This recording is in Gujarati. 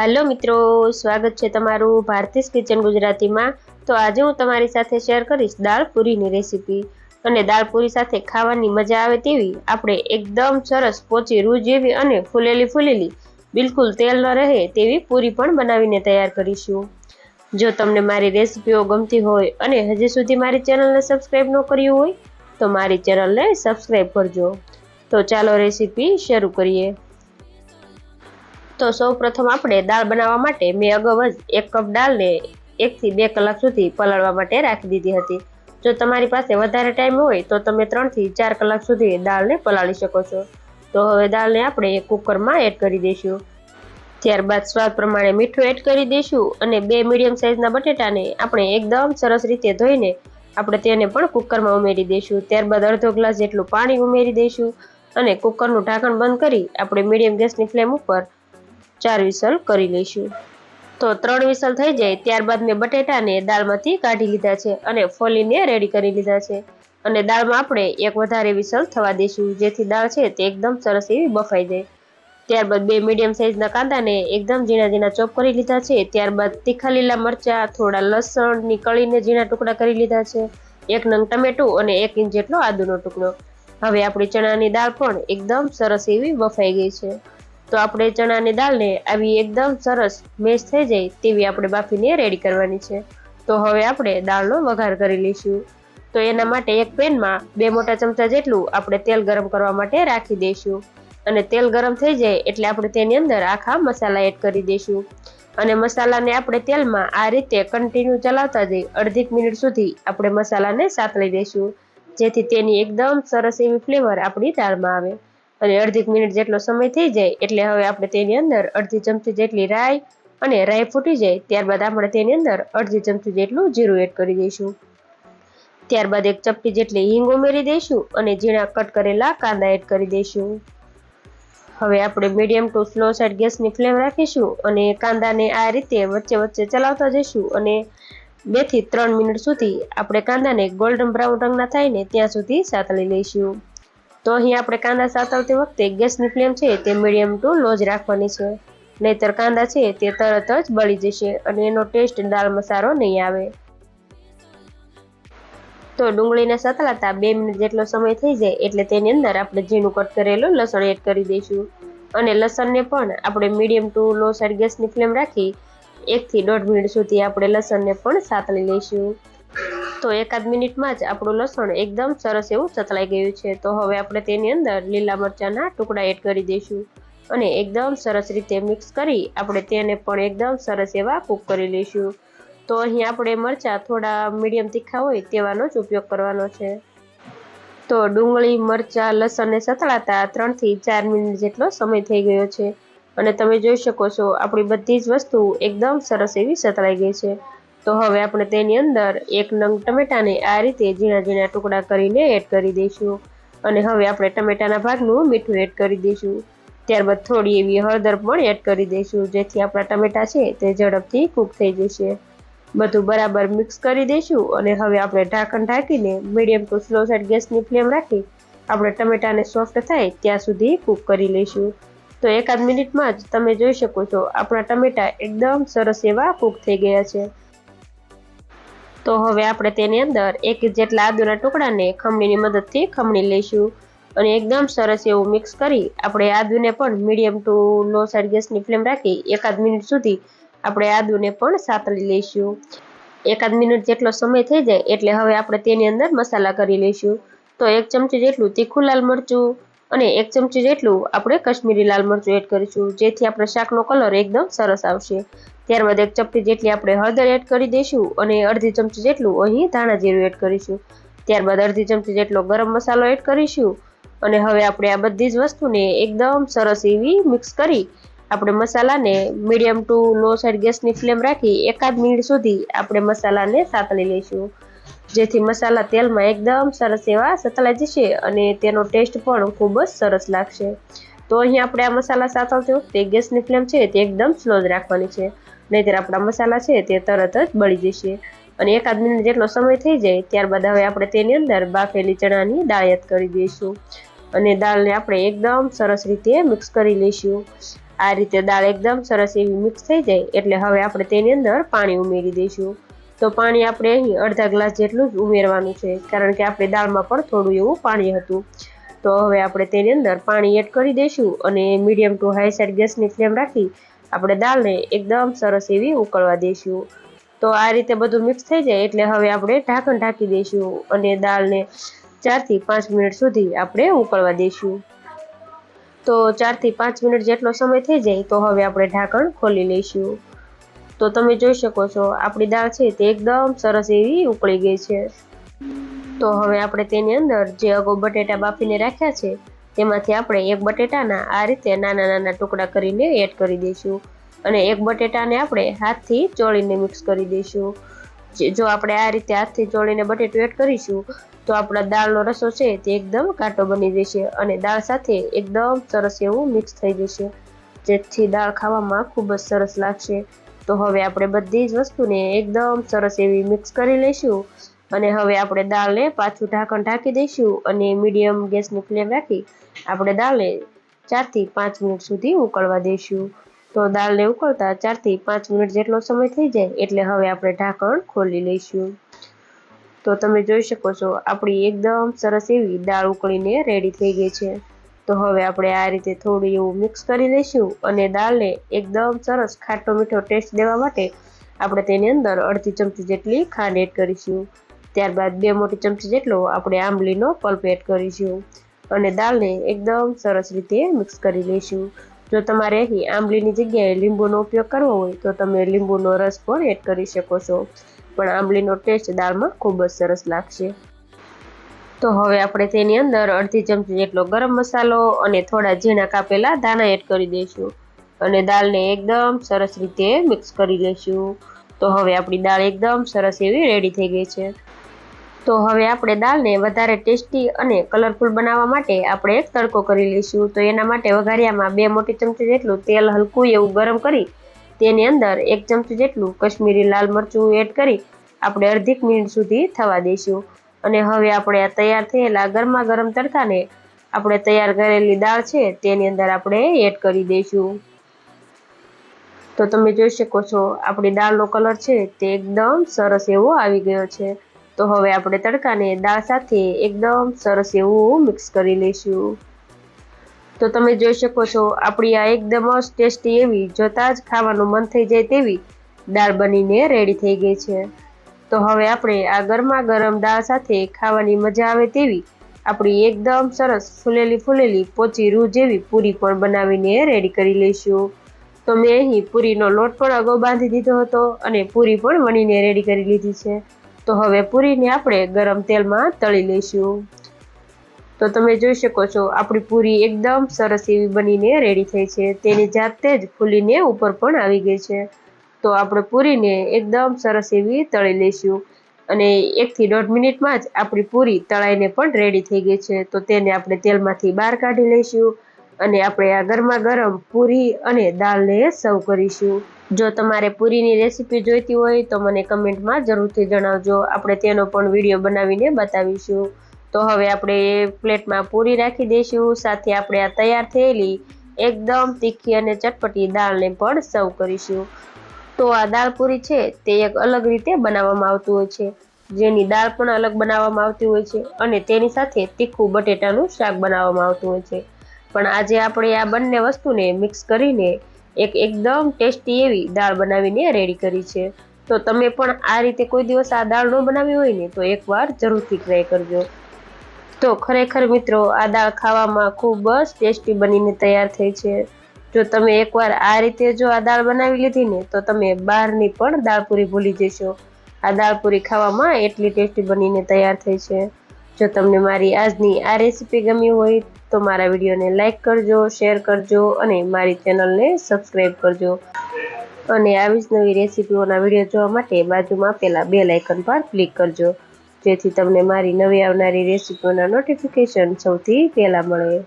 હાલો મિત્રો, સ્વાગત છે તમારું ભારતીસ કિચન ગુજરાતીમાં. તો આજે હું તમારી સાથે શેર કરીશ દાળ પૂરીની રેસીપી. અને દાળ પૂરી સાથે ખાવાની મજા આવે તેવી આપણે એકદમ સરસ પોચી રૂ જેવી અને ફૂલેલી ફૂલેલી, બિલકુલ તેલ ન રહે તેવી પૂરી પણ બનાવીને તૈયાર કરીશું. જો તમને મારી રેસીપીઓ ગમતી હોય અને હજી સુધી મારી ચેનલને સબસ્ક્રાઈબ ન કર્યું હોય, તો મારી ચેનલને સબસ્ક્રાઈબ કરજો. તો ચાલો રેસીપી શરૂ કરીએ. તો સૌ પ્રથમ આપણે દાળ બનાવવા માટે મેં અગાઉ જ એક કપ દાળને એકથી બે કલાક સુધી પલાળવા માટે રાખી દીધી હતી. જો તમારી પાસે વધારે ટાઈમ હોય તો તમે ત્રણથી ચાર કલાક સુધી દાળને પલાળી શકો છો. તો હવે દાળને આપણે કુકરમાં એડ કરી દઈશું. ત્યારબાદ સ્વાદ પ્રમાણે મીઠું એડ કરી દઈશું અને બે મીડિયમ સાઇઝના બટેટાને આપણે એકદમ સરસ રીતે ધોઈને આપણે તેને પણ કુકરમાં ઉમેરી દઈશું. ત્યારબાદ અડધો ગ્લાસ જેટલું પાણી ઉમેરી દઈશું અને કુકરનું ઢાંકણ બંધ કરી આપણે મીડિયમ ગેસની ફ્લેમ ઉપર ચાર વિસલ કરી લઈશું. તો ત્રણ વિસલ થઈ જાય, ત્યારબાદ મેં બટેટાને દાળમાંથી કાઢી લીધા છે અને ફોલીને રેડી કરી લીધા છે. અને દાળમાં આપણે એક વધારે વિસલ થવા દઈશું, જેથી દાળ છે તે એકદમ સરસ એવી બફાઈ જાય. ત્યારબાદ બે મીડિયમ સાઇઝના કાંદાને એકદમ ઝીણા ઝીણા ચોપ કરી લીધા છે, ત્યારબાદ તીખા લીલા મરચાં, થોડા લસણની કળીને ઝીણા ટુકડા કરી લીધા છે, એક નંગ ટમેટું અને એક ઇંચ જેટલો આદુનો ટુકડો. હવે આપણી ચણાની દાળ પણ એકદમ સરસ એવી બફાઈ ગઈ છે. તો આપણે ચણાની દાળને આવી એકદમ સરસ મેશ થઈ જાય તેવી આપણે બાફીને રેડી કરવાની છે. તો હવે આપણે દાળનો વઘાર કરી લઈશું. તો એના માટે એક પેનમાં બે મોટા ચમચા જેટલું આપણે તેલ ગરમ કરવા માટે રાખી દઈશું. અને તેલ ગરમ થઈ જાય એટલે આપણે તેની અંદર આખા મસાલા એડ કરી દઈશું. અને મસાલાને આપણે તેલમાં આ રીતે કન્ટિન્યુ ચલાવતા જઈ અડધી મિનિટ સુધી આપણે મસાલાને સાતળી દઈશું. જેથી તેની એકદમ સરસ એવી ફ્લેવર આપણી દાળમાં આવે. અને અડધી મિનિટ જેટલો સમય થઈ જાય એટલે હવે આપણે તેની અંદર અડધી ચમચી જેટલી રાઈ અને રાઈ ફૂટી જાય ત્યારબાદ આપણે તેની અંદર અડધી ચમચી જેટલું જીરું એડ કરી દઈશું. ત્યારબાદ એક ચપટી જેટલી હિંગ ઉમેરી દઈશું અને ઝીણા કટ કરેલા કાંદા એડ કરી દઈશું. હવે આપણે મીડિયમ ટુ સ્લો સાઈડ ગેસની ફ્લેમ રાખીશું અને કાંદાને આ રીતે વચ્ચે વચ્ચે ચલાવતા જઈશું અને બેથી ત્રણ મિનિટ સુધી આપણે કાંદાને ગોલ્ડન બ્રાઉન રંગના થાય ને ત્યાં સુધી સાતળી લઈશું. તો અહીં આપણે કાંદા સાતવતી વખતે ગેસની ફ્લેમ છે તે મીડિયમ ટુ લો જ રાખવાની છે. નહીતર કાંદા છે તે તરત જ બળી જશે અને એનો ટેસ્ટ દાળમાં સારો નહીં આવે. તો ડુંગળીને સતલાતા બે મિનિટ જેટલો સમય થઈ જાય એટલે તેની અંદર આપણે ઝીણું કટ કરેલું લસણ એડ કરી દઈશું. અને લસણને પણ આપણે મીડિયમ ટુ લો સાઈડ ગેસની ફ્લેમ રાખી એકથી દોઢ મિનિટ સુધી આપણે લસણને પણ સાતળી લઈશું. તો એકાદ મિનિટમાં જ આપણું લસણ એકદમ સરસ એવું સતળાઈ ગયું છે. તો હવે આપણે તેની અંદર લીલા મરચાંના ટુકડા એડ કરી દઈશું. અને એકદમ સરસ રીતે મિક્સ કરી આપણે તેને પણ એકદમ સરસ એવા કૂક કરી લઈશું. તો અહીં આપણે મરચાં થોડા મીડિયમ તીખા હોય તેવાનો જ ઉપયોગ કરવાનો છે. તો ડુંગળી, મરચાં, લસણને સતળાતા ત્રણથી ચાર મિનિટ જેટલો સમય થઈ ગયો છે. અને તમે જોઈ શકો છો, આપણી બધી જ વસ્તુ એકદમ સરસ એવી સતળાઈ ગઈ છે. તો હવે આપણે તેની અંદર એક નંગ ટમેટાને આ રીતે ઝીણા ઝીણા ટુકડા કરીને એડ કરી દઈશું. અને હવે આપણે ટમેટાના ભાગનું મીઠું એડ કરી દઈશું. ત્યારબાદ થોડી એવી હળદર પણ એડ કરી દઈશું, જેથી આપણા ટમેટા છે તે ઝડપથી કૂક થઈ જશે. બધું બરાબર મિક્સ કરી દઈશું અને હવે આપણે ઢાંકણ ઢાંકીને મીડિયમ ટુ સ્લો સાઈડ ગેસની ફ્લેમ રાખી આપણે ટમેટાને સોફ્ટ થાય ત્યાં સુધી કૂક કરી લઈશું. તો એકાદ મિનિટમાં જ તમે જોઈ શકો છો, આપણા ટમેટા એકદમ સરસ એવા કૂક થઈ ગયા છે. તો હવે આપણે તેની અંદર એક જેટલા આદુના ટુકડાને ખમણીની મદદથી ખમણી લઈશું. અને એકદમ સરસ એવું મિક્સ કરી આપણે આદુને પણ મીડિયમ ટુ લો સાઈડ ગેસની ફ્લેમ રાખી એકાદ મિનિટ સુધી આપણે આદુને પણ સાતળી લઈશું. એકાદ મિનિટ જેટલો સમય થઈ જાય એટલે હવે આપણે તેની અંદર મસાલા કરી લઈશું. તો એક ચમચી જેટલું તીખું લાલ મરચું અને એક ચમચી જેટલું આપણે કશ્મીરી લાલ મરચું એડ કરીશું. જેથી આપણે શાકનો કલર એકદમ સરસ આવશે. ત્યારબાદ એક ચપટી જેટલી આપણે હળદર એડ કરી દઈશું અને અડધી ચમચી જેટલું અહીં ધાણા જીરું એડ કરીશું. ત્યારબાદ અડધી ચમચી જેટલો ગરમ મસાલો એડ કરીશું અને હવે આપણે આ બધી જ વસ્તુને એકદમ સરસ એવી મિક્સ કરી આપણે મસાલાને મીડિયમ ટુ લો સાઈડ ગેસની ફ્લેમ રાખી એકાદ મિનિટ સુધી આપણે મસાલાને સાતળી લઈશું. જેથી મસાલા તેલમાં એકદમ સરસ એવા સતળાઈ જશે અને તેનો ટેસ્ટ પણ ખૂબ જ સરસ લાગશે. તો અહીં આપણે આ મસાલા સાતળતી વખતે ગેસની ફ્લેમ છે તે એકદમ સ્લો જ રાખવાની છે. નહીંતર આપણા મસાલા છે તે તરત જ બળી જશે. અને એકાદ મિનિટ જેટલો સમય થઈ જાય ત્યારબાદ હવે આપણે તેની અંદર બાફેલી ચણાની દાળ એડ કરી દઈશું. અને દાળને આપણે એકદમ સરસ રીતે મિક્સ કરી લઈશું. આ રીતે દાળ એકદમ સરસ એવી મિક્સ થઈ જાય એટલે હવે આપણે તેની અંદર પાણી ઉમેરી દઈશું. તો પાણી આપણે અહીં અડધા ગ્લાસ જેટલું જ ઉમેરવાનું છે, કારણ કે આપણે દાળમાં પણ થોડું એવું પાણી હતું. તો હવે આપણે તેની અંદર પાણી એડ કરી દઈશું અને મીડિયમ ટુ હાઈ સાઈડ ગેસની ફ્લેમ રાખી આપણે દાળને એકદમ સરસ એવી ઉકળવા દઈશું. તો આ રીતે બધું મિક્સ થઈ જાય એટલે હવે આપણે ઢાંકણ ઢાંકી દઈશું અને દાળને ચારથી પાંચ મિનિટ સુધી આપણે ઉકળવા દઈશું. તો ચારથી પાંચ મિનિટ જેટલો સમય થઈ જાય તો હવે આપણે ઢાંકણ ખોલી લઈશું. તો તમે જોઈ શકો છો, આપણી દાળ છે તે એકદમ સરસ એવી ઉકળી ગઈ છે. તો હવે આપણે તેની અંદર જે અગાઉ બટેટા બાફીને રાખ્યા છે તેમાંથી આપણે એક બટેટાના આ રીતે નાના નાના ટુકડા કરીને એડ કરી દઈશું. અને એક બટેટાને આપણે હાથથી ચોળીને મિક્સ કરી દઈશું. જો આપણે આ રીતે હાથથી ચોળીને બટેટું એડ કરીશું, તો આપણા દાળનો રસો છે તે એકદમ કાંટો બની જશે અને દાળ સાથે એકદમ સરસ એવું મિક્સ થઈ જશે. જેથી દાળ ખાવામાં ખૂબ જ સરસ લાગશે. તો હવે આપણે બધી જ વસ્તુને એકદમ સરસ એવી મિક્સ કરી લઈશું. અને હવે આપણે દાળને પાછું ઢાંકણ ઢાંકી દઈશું અને મીડિયમ ગેસની ફ્લેમ રાખી આપણે દાળને ચારથી પાંચ મિનિટ સુધી ઉકળવા દઈશું. તો દાળને ઉકળતા ચારથી પાંચ મિનિટ જેટલો સમય થઈ જાય એટલે હવે આપણે ઢાંકણ ખોલી લઈશું. તો તમે જોઈ શકો છો, આપણી એકદમ સરસ એવી દાળ ઉકળીને રેડી થઈ ગઈ છે. તો હવે આપણે આ રીતે થોડું એવું મિક્સ કરી લઈશું અને દાળને એકદમ સરસ ખાટો મીઠો ટેસ્ટ દેવા માટે આપણે તેની અંદર અડધી ચમચી જેટલી ખાંડ એડ કરીશું. ત્યારબાદ બે મોટી ચમચી જેટલો આપણે આંબલીનો પલ્પ એડ કરીશું અને દાળને એકદમ સરસ રીતે મિક્સ કરી લઈશું. જો તમારે અહીં આંબલીની જગ્યાએ લીંબુનો ઉપયોગ કરવો હોય તો તમે લીંબુનો રસ પણ એડ કરી શકો છો. પણ આંબલીનો ટેસ્ટ દાળમાં ખૂબ જ સરસ લાગશે. તો હવે આપણે તેની અંદર અડધી ચમચી જેટલો ગરમ મસાલો અને થોડા ઝીણા કાપેલા દાણા એડ કરી દઈશું. અને દાળને એકદમ સરસ રીતે મિક્સ કરી લઈશું. તો હવે આપણી દાળ એકદમ સરસ એવી રેડી થઈ ગઈ છે. તો હવે આપણે દાળને વધારે ટેસ્ટી અને કલરફુલ બનાવવા માટે આપણે એક તડકો કરી લઈશું. તો એના માટે વઘારિયામાં બે મોટી ચમચી જેટલું તેલ હલકું એવું ગરમ કરી તેની અંદર એક ચમચી જેટલું કશ્મીરી લાલ મરચું એડ કરી આપણે અડધીક મિનિટ સુધી થવા દઈશું. અને હવે આપણે આ તૈયાર થયેલા ગરમા ગરમ તડકાને આપણે તૈયાર કરેલી દાળ છે તેની અંદર આપણે એડ કરી દઈશું. તો તમે જોઈ શકો છો, આપણી દાળનો કલર છે તે એકદમ સરસ એવો આવી ગયો છે. તો હવે આપણે તડકાને દાળ સાથે એકદમ સરસ એવું મિક્સ કરી લઈશું. તો તમે જોઈ શકો છો, આપણી આ એકદમ જ ટેસ્ટી એવી, જોતાં જ ખાવાનું મન થઈ જાય તેવી દાળ બનીને રેડી થઈ ગઈ છે. તો હવે આપણે આ ગરમા ગરમ દાળ સાથે ખાવાની મજા આવે તેવી આપણી એકદમ સરસ ફૂલેલી ફૂલેલી પોચી રૂ જેવી પૂરી પણ બનાવીને રેડી કરી લઈશું. તો મેં અહીં પૂરીનો લોટ પણ અગાઉ બાંધી દીધો હતો અને પૂરી પણ વણીને રેડી કરી લીધી છે. તો હવે પૂરીને આપણે ગરમ તેલમાં તળી લઈશું. તો તમે જોઈ શકો છો, આપણી પૂરી એકદમ સરસ એવી બનીને રેડી થઈ છે. તેની જાતે જ ફૂલીને ઉપર પણ આવી ગઈ છે. તો આપણે પૂરીને એકદમ સરસ એવી તળી લઈશું. અને એકથી દોઢ મિનિટમાં જ આપણી પૂરી તળાઈને પણ રેડી થઈ ગઈ છે. તો તેને આપણે તેલમાંથી બહાર કાઢી લઈશું અને આપણે આ ગરમા ગરમ પૂરી અને દાળને સર્વ કરીશું. જો તમારે પૂરીની રેસીપી જોઈતી હોય તો મને કમેન્ટમાં જરૂરથી જણાવજો. આપણે તેનો પણ વીડિયો બનાવીને બતાવીશું. તો હવે આપણે પ્લેટમાં પૂરી રાખી દઈશું. સાથે આપણે આ તૈયાર થયેલી એકદમ તીખી અને ચટપટી દાળને પણ સર્વ કરીશું. તો આ દાળ પૂરી છે તે એક અલગ રીતે બનાવવામાં આવતું હોય છે. જેની દાળ પણ અલગ બનાવવામાં આવતી હોય છે અને તેની સાથે તીખું બટેટાનું શાક બનાવવામાં આવતું હોય છે. પણ આજે આપણે આ બંને વસ્તુને મિક્સ કરીને એક એકદમ ટેસ્ટી એવી દાળ બનાવીને રેડી કરી છે. તો તમે પણ આ રીતે કોઈ દિવસ આ દાળ ન બનાવી હોય ને, તો એકવાર જરૂરથી ટ્રાય કરજો. તો ખરેખર મિત્રો, આ દાળ ખાવામાં ખૂબ જ ટેસ્ટી બનીને તૈયાર થઈ છે. જો તમે એકવાર આ રીતે જો આ દાળ બનાવી લીધી ને, તો તમે બહારની પણ દાળપુરી ભૂલી જશો. આ દાળપુરી ખાવામાં એટલી ટેસ્ટી બનીને તૈયાર થઈ છે. જો તમને મારી આજની આ રેસીપી ગમી હોય તો મારા વિડીયોને લાઇક કરજો, શેર કરજો અને મારી ચેનલને સબસ્ક્રાઈબ કરજો. અને આવી જ નવી રેસીપીઓના વીડિયો જોવા માટે બાજુમાં પેલા બે લાઇકન પર ક્લિક કરજો. જેથી તમને મારી નવી આવનારી રેસીપીઓના નોટિફિકેશન સૌથી પહેલાં મળે.